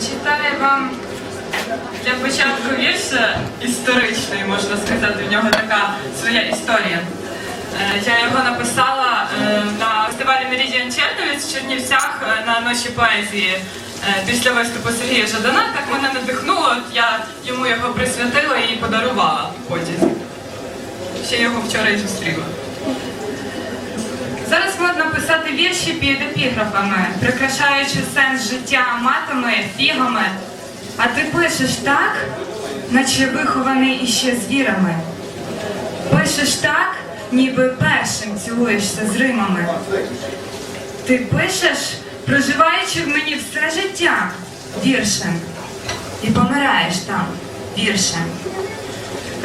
Зачитаю вам для початку вірша історичний, можна сказати, в нього така своя історія. Е, Я його написала е, на фестивалі Meridian Черновіць в Чернівцях е, на ночі поезії після виступу Сергія Жадана. Так мене надихнуло, я йому його присвятила і подарувала потім. Ще його вчора і зустріла. Писати вірші під епіграфами, прикрашаючи сенс життя матами, фігами. А ти пишеш так, наче вихований іще звірами. Пишеш так, ніби першим цілуєшся з римами. Ти пишеш, проживаючи в мені все життя віршем. І помираєш там віршем.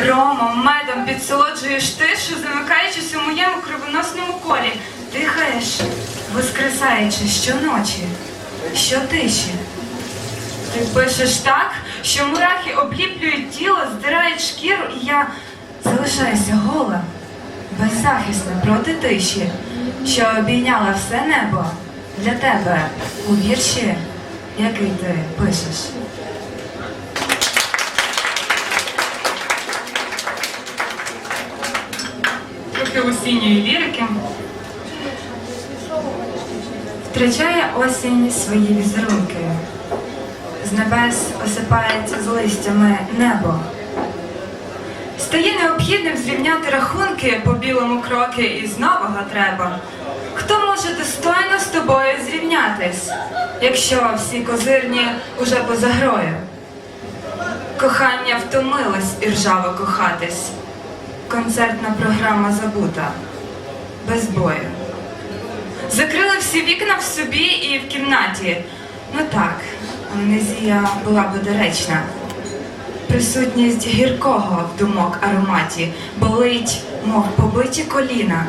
Ромом, медом підсолоджуєш тишу, замикаючись у моєму кровоносному колі. Дихаєш, воскресаючи щоночі, щотиші. Ти пишеш так, що мурахи обліплюють тіло, здирають шкіру, і я залишаюся гола, беззахисна проти тиші, що обійняла все небо для тебе у вірші, який ти пишеш. трохи осінньої лірики. Втрачає осінь свої візерунки. З небес осипається з листями небо. Стає необхідним зрівняти рахунки по білому кроки і з нового треба. Хто може достойно з тобою зрівнятись, якщо всі козирні уже поза грою? Кохання втомилось і ржаво кохатись. Концертна програма забута. Без бою. Закрили всі вікна в собі і в кімнаті. Ну так, амнезія була би доречна. Присутність гіркого в думок ароматі болить, мов побиті коліна,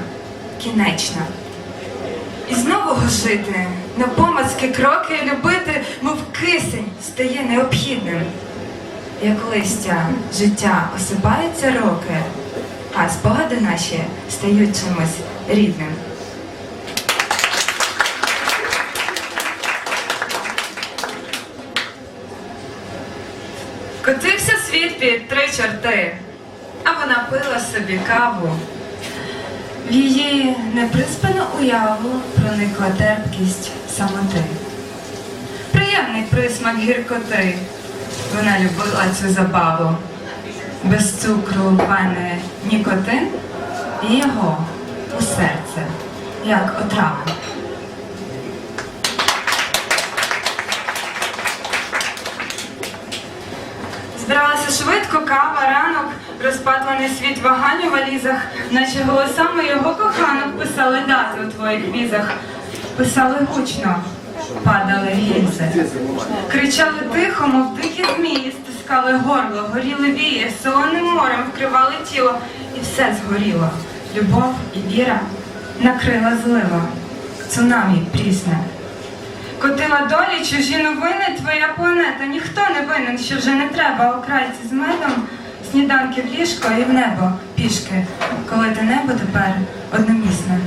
кінечна. І з нового жити, напомацьки кроки любити, мов кисень, стає необхідним. Як листя життя осипаються роки, а спогади наші стають чимось рідним. Котився світ під три чорти, а вона пила собі каву. В її неприспану уяву проникла терпкість самоти. Приємний присмак гіркоти. Вона любила цю забаву. Без цукру пане нікотин і його у серце, як отраву. Збиралася швидко, кава, ранок, розпатлений світ вагань у валізах, наче голосами його коханок писали дати у твоїх візах. Писали гучно, падали гільзи. Кричали тихо, мов дикі змії, стискали горло, горіли вії, солоним морем вкривали тіло, і все згоріло. Любов і віра накрила злива, цунамі прісне. Котила долі чужі новини, твоя планета. Ніхто не винен, що вже не треба окрайці з медом, сніданки в ліжко і в небо пішки, коли те небо тепер одномісне.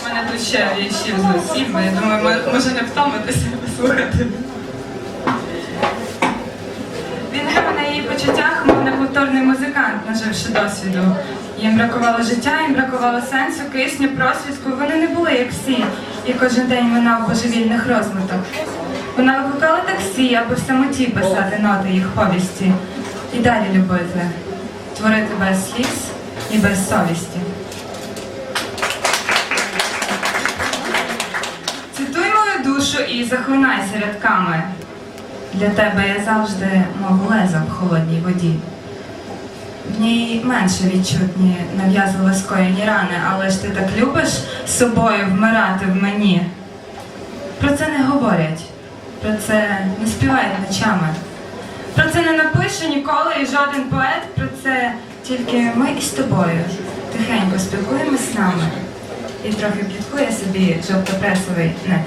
У мене тут ще віршів з усім, бо я думаю, мо- може не втомитися послухати. Він грав на її почуттях, неповторний музикант, наживши досвіду. Їм бракувало життя, їм бракувало сенсу, кисню, просвітку. Вони не були як всі, і кожен день минав божевільних розмиток. Вона викликала таксі, аби в самоті писати ноти їх повісті. І далі любити, творити без сліз і без совісті. Цитуй мою душу і захлинайся рядками. Для тебе я завжди, мов лезо в холодній воді. В менше відчутні нав'язливо скоєні рани, але ж ти так любиш з собою вмирати в мені. Про це не говорять, про це не співають ночами. Про це не напише ніколи і жоден поет, про це тільки ми із тобою тихенько спілкуємось з нами. І трохи пліткує собі жовтопресовий нет.